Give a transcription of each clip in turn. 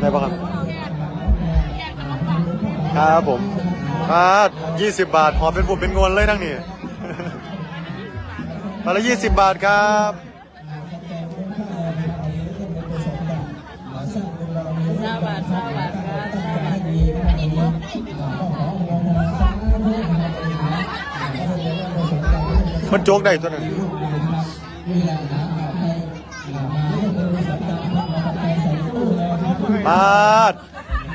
ได้ปะครับ ครับผมมายี่สิบบาทหอเป็นผมเป็นงวนเลยทั้งนี้มาละยี่สิบบาทครับสาบาทสาบาทครับสาบาทมันโจ๊กได้ตัวนั้น บาท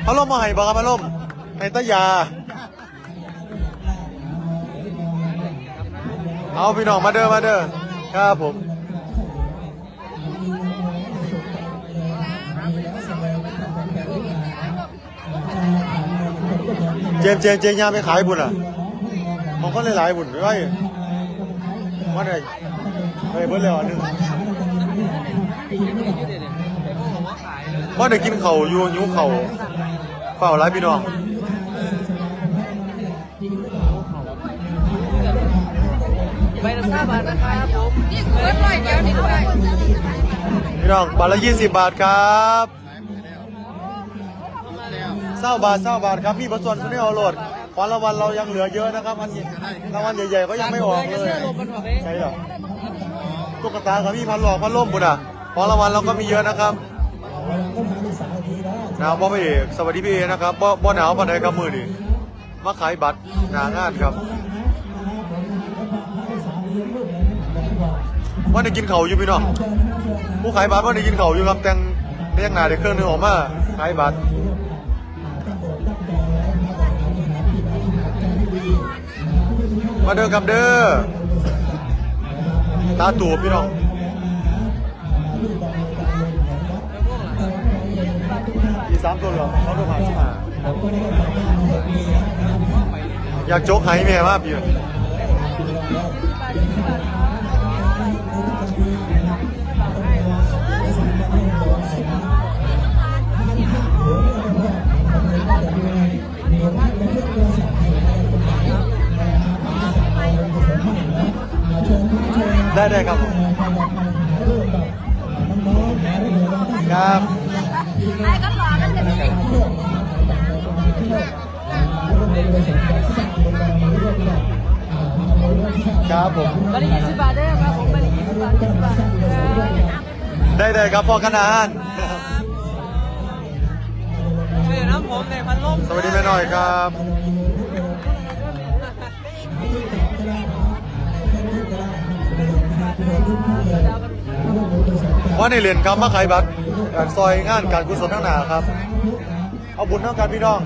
พัดลมมาให้บ่ครับพัดลมให้ตายา เอาพี่น้องมาเด้อมาเด้อครับผมเจมเจมเจมยาไปขายบุญอะมันก็หลายๆบุญไว้ว่าไงเฮ้ยเบิ้ลเลยอะหนึ่ง ว่าได้กินเข่าวอยู่หิวเข่าวเฝ้าร้ายพี่น้อง ใบละสาบาทนะครับผมนี่เกิดร้อยเดียวนี่ด้วยพี่น้องบาทละยี่สิบบาทครับเศร้าบาทเศร้าบาทครับมีประส่วนสุดที่เอาโหลดของรางวัลเรายังเหลือเยอะนะครับอันนี้รางวัลใหญ่ๆก็ยังไม่ออกเลยใช่เหรอตุ๊กตากับพี่พันหลอกพันล่มบุญอะของรางวัลเราก็มีเยอะนะครับ หนาวบ่พี่เอกสวัสดีพี่เอนะครับบ่บ่หนาวปานใดครับมือนี่มาขายบัตรหนางานครับว่าได้กินเข่าวอยู่พี่น้องผู้ขายบัตรว่าได้กินเข่าวอยู่ครับแต่งเรียกหนาได้เครื่องหนึงออกมาขายบัตรมาเด้อครับเด้อตาตูบพี่น้องอ สามตัวเหรอเขาตัวผ่านสิมาอยากโจ๊กไหแม่มาพี่ได้ได้ครับ ได้ได้ครับพ่อขนานชื่อน้ำผมในพันลมสวัสดีแม่หน่อยครับว่าในเหรียญครับมาขายบัตรการซอยงานการกุศลทั้งหนาครับ เอาบุญเท่ากันพี่น้อง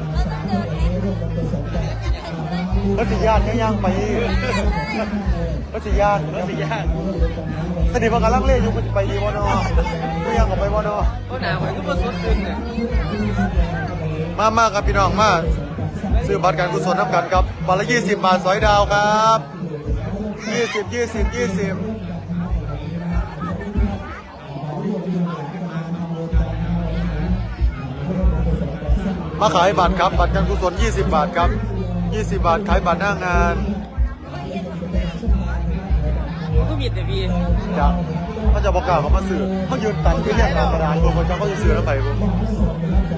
พระสิญาณยังยังไปพระสิญาณพระสิญาณ สนิทมากันลังเล่อยู่มันจะไปดีวะเนาะก็ยังออกไปวะเนาะก็หนาวมันก็บ่สดชื่นเนี่ยมามาครับพี่น้องมาซื้อบัตรการกุศลน้ำกันครับบัตรละยี่สิบบาทสอยดาวครับยี่สิบยี่สิบยี่สิบมาขายบัตรครับ บัตรการกุศล 20 บาทครับ 20 บาทขายบัตรหน้างาน ก็มีแต่พี่จะเขาจะบอกกล่าวเขามาสื่อเขายืนตันที่เรียกงานกระดานรวมกันเขาจะสื่อแล้วไปผม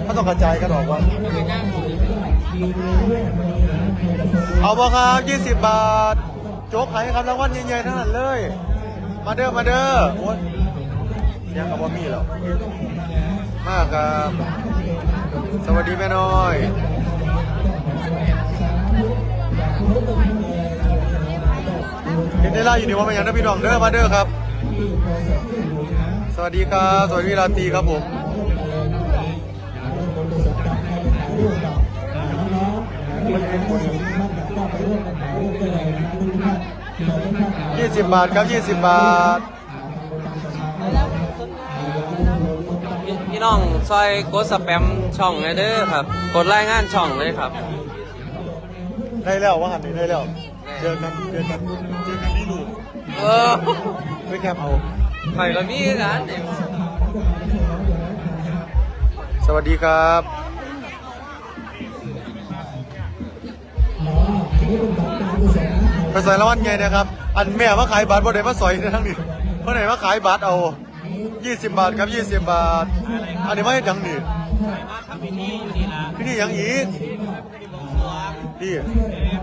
เขาต้องกระจายกันออกว่าเป็นย่างผมเอาบ่ครับ20 บาท โจ๊กไข่ครับรางวัลใหญ่ๆทั้งนั้นเลย มาเด้อมาเด้อโอ้ยเสียังกับว่ามีแล้วมากครับ สวัสดีแม่น้อย เห็นได้ล่าอยู่นี่ว่ามันยังนะพี่น้องเด้อมาเด้อครับ สวัสดีครับสวัสดีราตรีครับผมยี่สิบบาทครับยี่สิบบาท พี่น้องซอยกดสแปมช่องเลยเด้อครับ กดรายงานช่องเลยครับ ได้แล้วว่าหันนี้ได้แล้ว เจอกันเจอกันเจอกันที่ลูกเออไม่แคบเอาไฟก็มีกันเนี่ยสวัสดีครับไปใส่ละวันไงนะครับ อันแม่มาขายบัตรบ่ได้มาสอยในทั้งนี้เพราะไหนมาขายบัตรเอา 20 บาทครับ 20 บาท อันนี้ไม่ให้ดังนี่พี่นี่ยังอีกพี่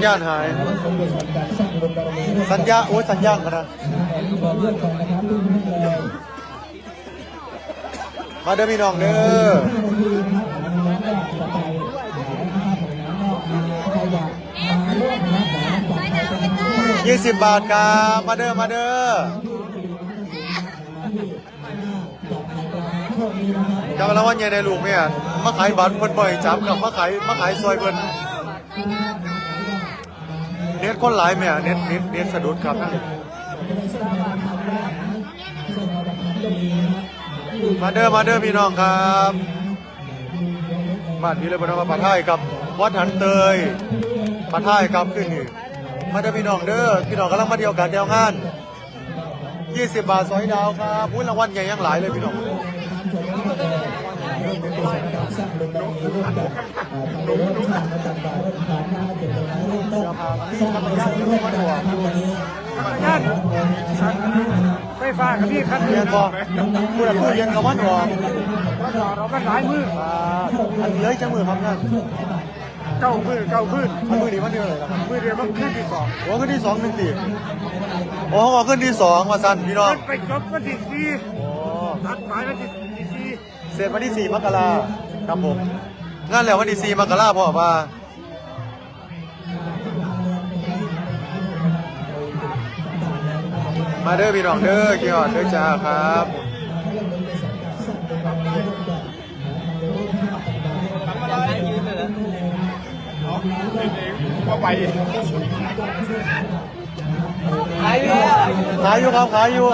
ญญาณหาย สัญญา โอ้ยสัญญาณกันนะมาเด้อพี่น้องเด้อยี่สิบบาทครับมาเด้อมาเด้อจำแล้วว่าไงในลูกเนี่ยมาขายบัตรเพิ่นบ่อยจับกับมาขายมาขายซอยเพิ่น เน็ตคนหลายแม่เน็ตเน็ตเน็ตสะดุดครับมาเด้อมาเด้อพี่น้องครับบ้านนี้เลยบนมาปะท้ายกับวัดหันเตยปะท้ายครับขึ้นนี่มาเด้อพี่น้องเด้อพี่น้องกำลังมาเดียวกันเดียวงาน 20 บาทสอยดาวครับอุ้ยรางวัลใหญ่ยังหลายเลยพี่น้อง เสื้อผ้ามีธรรมชาติที่มาดูย่านไฟฟ้ากับพี่คันเรียนบ่ผู้ใดผู้เรียนกับวันออกเราก็หลายมืออ่าอันเหลยจังมือครับนั่นเก้ามือเก้าขึ้นอันมือนี้วันเดียวเลยครับมือเดียวมันขึ้นที่สองโอ้ขึ้นที่สองหนึ่งตีโอ้เขาบอกขึ้นที่สองมาสั่นพี่น้องขึ้นไปจบวันที่สี่โอ้นัดหมายวันที่ สี่เสร็จวันที่สี่มกราครับผมงานแล้ววันที่สี่มกราพ่อว่ามาเด้อพี่น้องเด้อกี่หอดเด้อจ้าครับไปขายอยู่ขายอยู่ครับขายอยู่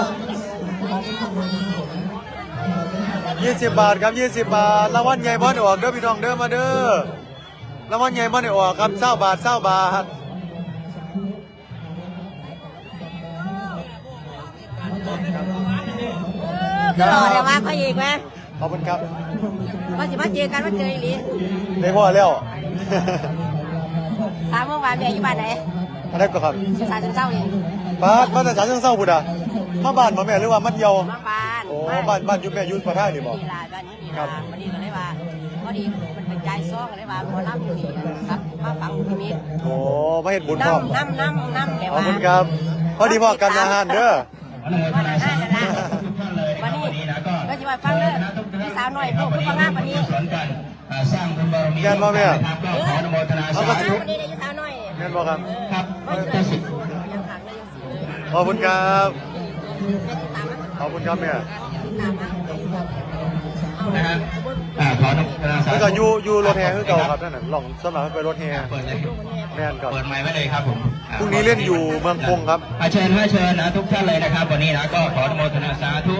ยี่สิบบาทครับยี่สิบบาทรางวัลใหญ่บ้านออกเด้อพี่น้องเด้อมาเด้อรางวัลใหญ่บ้านออกครับเศร้าบาทเศร้าบาทก็รอเดี๋ยวมาเขาอีกไหมขอบคุณครับว่าสิมาเจอกันว่าเจออีหลีได้พ่อแล้วถามเมื่อวานแม่อยู่บ้านไหนอันนั้นก็ครับอยู่สายเช้านี่บ้านมาแต่ฉะเชิงเศร้าบุดามาบ้านมาแม่หรือว่ามาเที่ยวมา บ้านโอ้บ้านบ้านอยู่แม่อยุ่ประท่านี่บอกนี่ล่ะบ้านนี้นี่ครัล่ะบพอดีก็เลยว่าพอดีมันเป็นใจซ้อกันเลยว่าหมอลำอยู่นี่ครับมาฟังพิมิตโอ้มาเห็นบุญพร้อมน้ำน้ำน้ำน้ำเดี๋ยวขอบว่าคุณครับ พอดีพ่อกันอาหารเด้อวันอาหารนั่นล่ะวันนี้ก็จะมาฟังเด้อพี่สาวหน่อยพวกคุณงามวันนี้สร้างบุญบารมีแม่นบ่แม่นะครับก็ขออนุโมทนาเอาสาก็ธุสิ วันนี้ได้พี่สาวหน่อยแม่นบ่ครับ ครับไม่ก็เคยสิยังขังเลยยังสีเลยขอบคุณครับแม่ติดตามมั้ยขอบคุณครับแม่ ติดตามมั้ยเอานะครับอ่าขออนุโมทนาสาแล้วธุก็อยู่อยู่รถแห่คือเก่าครับนั่นน่ะลองสมัครให้ไปรถแห่เปิดเลยแม่นครับเปิดไมค์ไว้เลยครับผมอ่าพรุ่งนี้เล่นอยู่เมืองคงครับอ่าเชิญให้เชิญนะทุกท่านเลยนะครับ วันนี้นะก็ขออนุโมทนาสาธุ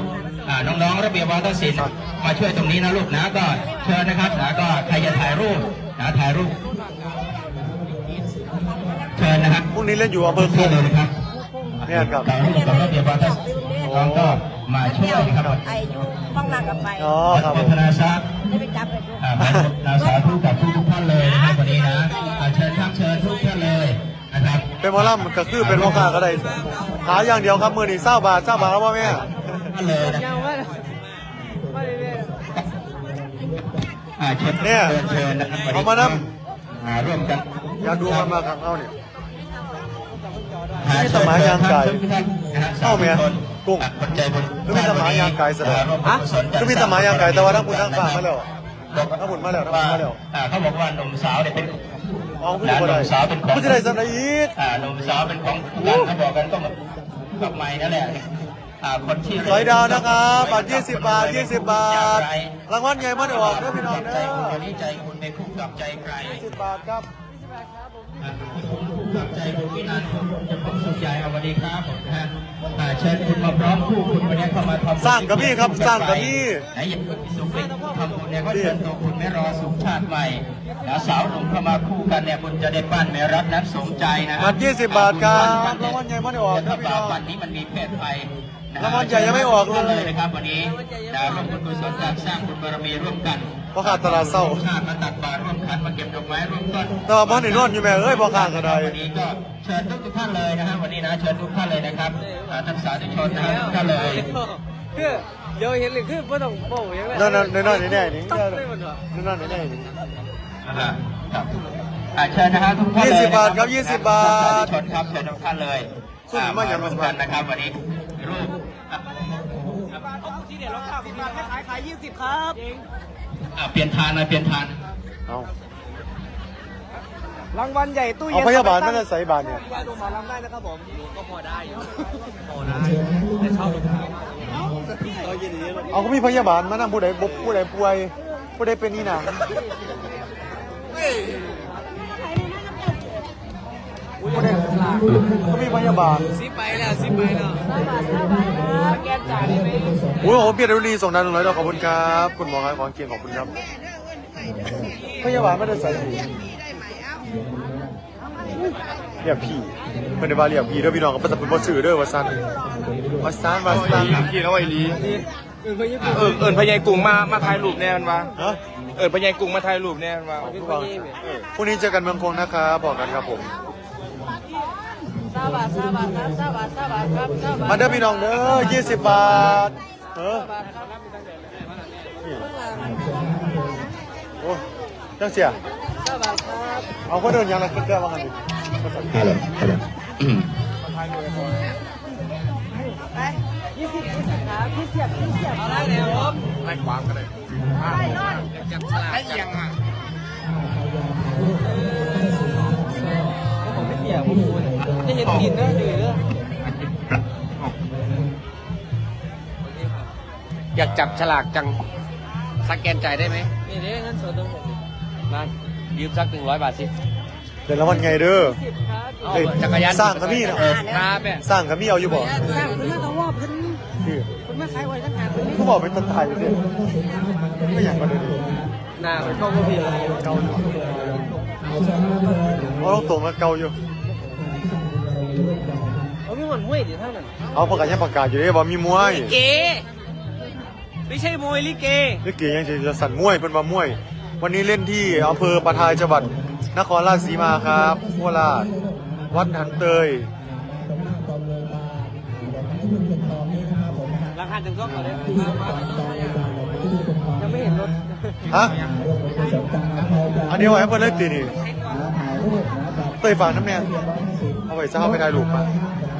อ่าน้องๆระเบียบวัฒนศิลป์มาช่วยตรงนี้นะลูกนะก็เชิญนะครับนะก็ใครจะถ่ายรูปนะถ่ายรูป เชิญนะครับพรุ่งนี้เล่นอยู่อำเภอคเชิญงเลยนะครับ แม่นครับกับกับระเบียบวัฒนศิลป์น้องก็มาช่วยนะครับไอ้ยูฟังหลังกับไปอ๋อครับโมผมทนาสาได้ไปจับไปดูอ่าขออนุโมทนาสาธุกับทุกทุกๆท่านเลยนะครับวันนี้นะอ่าเชิญครับเชิญทุกท่านเลยนะครับเป็นหมอลำก็คือเป็นพ่อค้าก็ได้ขายอย่างเดียวครับมือนี่เศร้าบาทเศร้าบาทแล้วพ่อแม่ท่านเลยนะอ่าเชิญเนี่ยเชิญเชิญนะครับวันนี้เอามานอ่าร่วมกันอยากดูมันมาขังเอาเนี่ย อ่านี่สมัยยางไก่ทุกท่านนะฮะเข้าไหมสธุชนกุ้งอะคนใจบุญก็มีสมัยยางไก่เสด็จอ่าร่วมกุศลจัดก็มีสมัยยางไก่แต่ว่าทั้งคุณทั้งฝ่ามาแล้วบอกทั้งคุณมาแล้วทั้งคุณมาแล้วอ่าเขาบอกว่าหนุ่มสาวเนี่ยเป็นเอาผู้หญิงคนใดผู้จะได้สำหรับอีกอ่าหนุ่มสาวเป็นของกันเขาบอกกันก็มากับใหม่นั่นแหละอ่าคนที่สอยดาวนะครับบาท20บาท20บาทอย่างไรรางวัลใหญ่มาเดี๋ยวออกเด้อพี่น้องใจเด้อคุณวันนี้ใจคุณไม่คู่กับใจใคร20บาทครับ กลับใจโดยวินันจะพบสุขใจเอาสวัสดีครับผมนะฮะอ่าเชิญคุณมาพร้อมคู่คุณวันนี้เข้ามาทำสร้างกับพี่ครับสร้างกับพี่ ไหนอยากมีสุขเป็นทำบุญเนี่ยก็เชิญตัวคุณแม่รอสุขชาติใหม่แล้วสาวหนุ่มเข้ามาคู่กันเนี่ยบุญจะได้ปั้นแม่รักนั้นสมใจนะคบัรัตร20บาทครับรางวัลใหญ่ไม่ได้ออกครัถ้าบพี่บาน้องวันนี้มันมีเพศภัยนะฮะรางวัลใหญ่ยังไม่ออกเลยเลยนะครับวันนี้นะร่วมบุญกุศลการสร้างบุญบารมีร่วมกันเพราะขาดตลาดเศร้าชาติมาตักบาตรร่วมขันมาเก็บดอกไม้ร่วมต้นแต่ว่าบ้านนี่นอนอยู่แม่เอ้ยบ่ข้างกันใดวันนี้ก็เชิญทุกทุกท่านเลยนะฮะวันนี้นะเชิญทุกท่านเลยนะครับอ่าท่านสาธุชนนะฮะทุกท่านเลยคือเดี๋ยวเห็นเลยคือไม่ต้องบอกอย่างไรนั่นนั่นนั่นนั่นแน่ๆนี่ต้องเลยมันเหรอนั่นนั่นแน่ๆนี่อ่าครับอ่าเชิญนะฮะทุกท่านเลย20บาทครับ20บาทท่นสธุชนครับเชิญทุกท่านเลยสุดมากอย่างร่วมกันนะครับวันนี้รูปอะที่เดี๋ยวเราข้าวสิบบาทไม่ขายขายยี่สิบครับ อะเปลี่ยนทานหน่อยเปลี่ยนทานเอารางวัลใหญ่ตู้เอาเย็นพยาบาลไม่ได้ใส่บาทเนี่ยยาดมหมอลำได้นะครับผมก็พอได้อยู่พอได้แต่ชอบรองเท้าก็ยินดีเลยเอาก็มีพยาบาลมานั่งผู้ใดบุกผู้ใดป่วยผู้ใดเป็นนี่หนั งผู้ใดก็มีพยาบาลซิไปแล้วซิไปแล้วแกจ่ายได้ไหมโอ้ยผมเพียรดุรีส่งดาวหนึ่งร้อยดอกขอบคุณครับ คุณหมอครับของเกียรติขอบคุณครับ พยาบาลไม่ได้ใส่หูเรียกพี่เพื่อนในบ้านเรียกพี่เด้อพี่น้องก็ประสบเป็นบอสื่อเด้อว่าซันว่าซันว่าซันขี่เขาไอ้ลีเออเอิญพญายกรุงมามาถ่ายรูปแน่มันวะฮะเอิญพญายกรุงมาถ่ายรูปแน่มันวะพรุ่งนี้เจอกันเมืองคงนะครับบอกกันครับผม สวัสดีสวัสดีครับสวัสดีสวัสดีครับสวัสดีมาเด้อพี่น้องเด้อยี่สิบบาทเออนี่โอ้จังเสียสวัสดีครับเอาคนเดินยังไงขึ้นเรือว่ากันดิฮัลโหลฮัลโหลอืมไปยี่สิบยี่สิบครับยี่สิบยี่สิบเอาได้แล้วผมไม่ขวางกันเลยไปนอนจับฉลากให้เอียงอะผมไม่เกี่ยวผมพูด จะเห็นผิดนะดื้อเด้ออยากจับฉลากจังสแกนจ่ายได้ไหมนี่เด้เงินสดต้องผมมายืมสักหนึ่งร้อยบาทสิเดี๋ยวรางวัลไงเด้อสิบครับเอ้ยจักรยานสร้างกับพี่นะครับแม่สร้างกับพี่เอาอยู่บ่สร้างคุณแม่ต้องว่าเพิ่นพี่คุณแม่ขายไว้ตั้งนานคุณแม่ก็บอกเป็นต้นไทยอยู่เนี่ยก็อย่างกันเลยดิหน้ามันเข้าก็ผิดเลยเกาอยู่เอาต้องตรงกับเกาอยู่เอาไม่หวนมวยดิท่านน่ะเอาประกาศยังประกาศอยู่เลยว่ามีมวยลิเกไม่ใช่มวยลิเกนี่เกยังจะสั่นมวยเป็นว่ามวย วันนี้เล่นที่อำเภอปะทายจังหวัดนครราชสีมาครับโคราชวัดหันเตยราคาถึงก็ขอได้ยังไม่เห็นรถฮะอันนี้ไว้เพื่อนเล่นตีนี่เตยฝากน้ำเนี่ยเอาไว้ซะเอาไปถ่า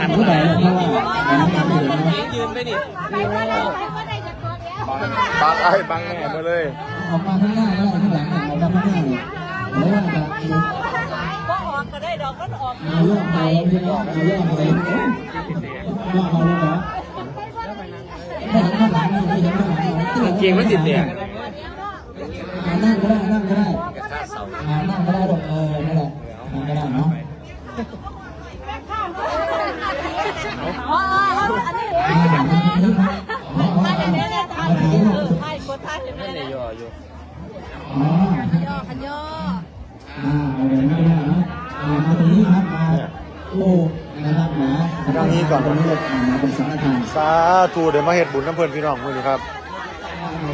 อ่านผู้ใดเพราะว่ายืนไปดิบังไอ้บังแม่มาเลย ออกมาข้างหน้าแล้วข้างหลังออกมาข้างหน้าหรือว่าจะก็ออกก็ได้ดอกก็ออกเอาเรื่องเอาเรื่องเอาเรื่องอะไรก็เอาเรื่องข้างหลังไม่เห็นข้างหลังเก่งมันติดเนี่ย นั่งก็ได้นั่งก็ได้นั่งก็ได้หรอกเออนั่นแหละนั่งก็ได้เนาะ อ๋ออันนี้เองอันนี้มาเดี๋ยวนี้เนี่ยทายเออทายกดทายเห็นไหมเนี่ย ย่ออยู่ อ๋อ ย่อขันย่อ อ่าเอาเลยไม่ได้นะอ่ามาตรงนี้ครับมาโอ้นะครับนะ ตรงนี้เลยมาเป็นสังฆทานสาธุเดี๋ยวมาเฮ็ดบุญน้ำเพลินพี่น้องมือนี้ครับ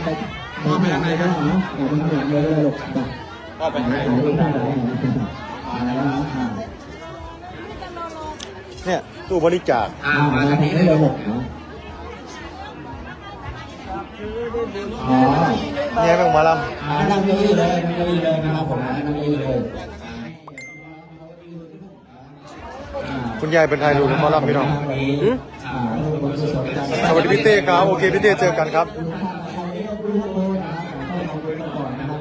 ไปไปไม่ได้ไม่ได้เนาะเดี๋ยวเป็นเรื่องเลยหลบไปก็ไปไปหาถ่ายรูปได้ไหนอ่าแล้วอ่าเนี่ยตู้บริจาคอ่ามาทางนี้ได้เลยหกเนาะอ๋อเนี่ยเป็นหมอลอ่านั่งเก้าอี้เลยนั่งเก้าอี้เลยนะครับผมนั่งเก้าอี้เลย คุณยายเป็นไทยดูหมอลำพี่น้องอ่ารูปบนสดๆกันสวัสดีพี่เต้ครับ โอเคพี่เต้เจอกันครับก่อนนะค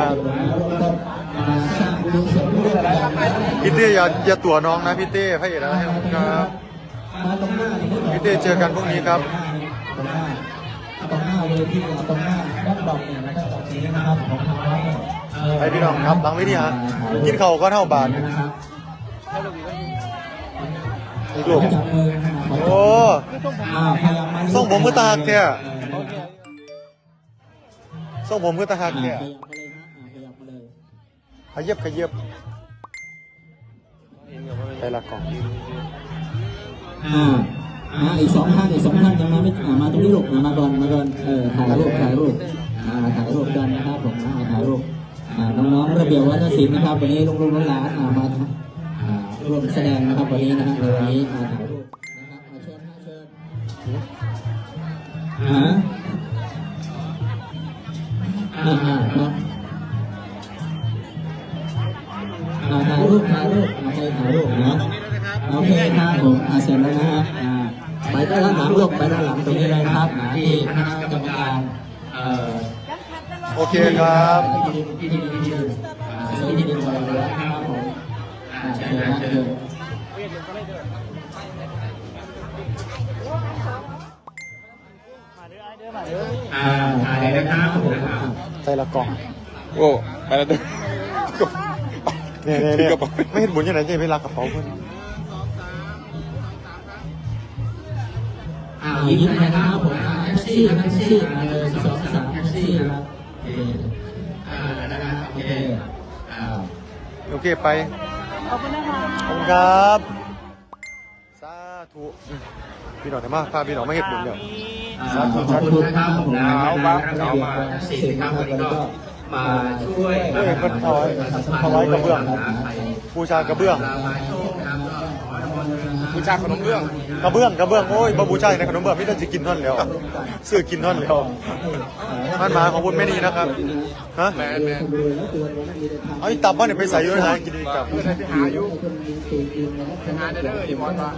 รับ ก่อนที่จะชมอ่าให้ดูว่าสินนะครับก็ประมาณสองทุ่มครึ่งนะครับอ่าประมาณสองทุ่มครึ่งถึงสามทุ่มสิบนาทีก็นาทีแล้วนะครับอ่าเชิญให้เชิญให้ทุกท่านเลยวันนี้อ่าร่วมบุญกุศลการสร้างบุญไปร่วมกันอ่าทำบุญข้าวประกอบร่วมกันนะครับร่วมต้นอ่าสร้างบุญกุศลร่วมกันนะครับพี่เต้อย่าอย่าตัวน้องนะพี่เต้พระเอกนะให้ผมครับมาตรงหน้านี่พี่เต้เจอกันพรุ่งนี้ครับตรงหน้าตรงหน้าเลยที่ตรงหน้าด้านดอกเนี่ยนะครับดอกสีนะครับของทางวัดเนี่ยเอ่อไปพี่น้องครับบางวิธีฮะกินข้าวก็เท่าบาทนะครับอีกลูกจับมือนะครับโอ้อ่าพยายามมาส่งผมมือตาหักแท้เออส่งผมคือตาหักอ่าเนี่ย ขยับมาเลยขยับขยับไปละกล่องอ่าอ่าอีกสองท่านอีกสองท่านยังมาไม่อ่ามาตรงนี้ลูกอ่ามาก่อนมาก่อนเออถ่ายรูปถ่ายรูปอ่าถ่ายรูปกันนะครับผมอ่าถ่ายรูปอ่าน้องๆระเบียบวัฒนศิลป์นะครับวันนี้ลุงๆหลานๆอ่ามาอ่าร่วมแสดงนะครับวันนี้นะฮะในวันนี้มาถ่ายรูปนะครับอ่าเชิญฮะเชิญอ่า ตรงนี้เลยนะครับอ่าที่คณะกรรมการเอ่อโอเคครับที่ดินที่ดินที่ดินอ่าที่ดินบริเวณนะครับผมอ่าเชิญนะเชิญอ่าถ่ายเลยนะครับผมอ่าใส่ละกล่องโอ้ไปแล้วเด้อเนี่ยเนี่ยเนี่ยไม่เห็นบุญยังไงจะไปรักกระเป๋าเพื่อน อ่ายิ้มนะครับผมอ่าแท็กซี่แท็กซี่อ่าเบอร์สองสามแท็กซี่นะครับโอเคอ่านะครับโอเคอ่าโอเคไปขอบคุณนะคะขอบคุณครับสาธุอืมพี่หน่อยนะมาพาพี่หน่อยมาเห็นบุญเดี๋ยวขอบคุณนะครับผมเอาบ้างเอามาสินครับวันนี้ก็มาช่วยเอ้ยคนถวายถวายกระเบื้องบูชากระเบื้องผู้ ชายขนมเบื้องกระเบื้องกระเบื้องโอ้ยบาบูชาในขนมเบื้องไม่ได้จะกินท่อนแล้วซื้อกินท่อนแล้วมันมาของคุณแม่นีนะครับฮะแมนแมนเอาอีตับบ้านเนี่ยไปใส่อยูนะกินอีตับไปหาอยู่หาได้เลยอีมอนมา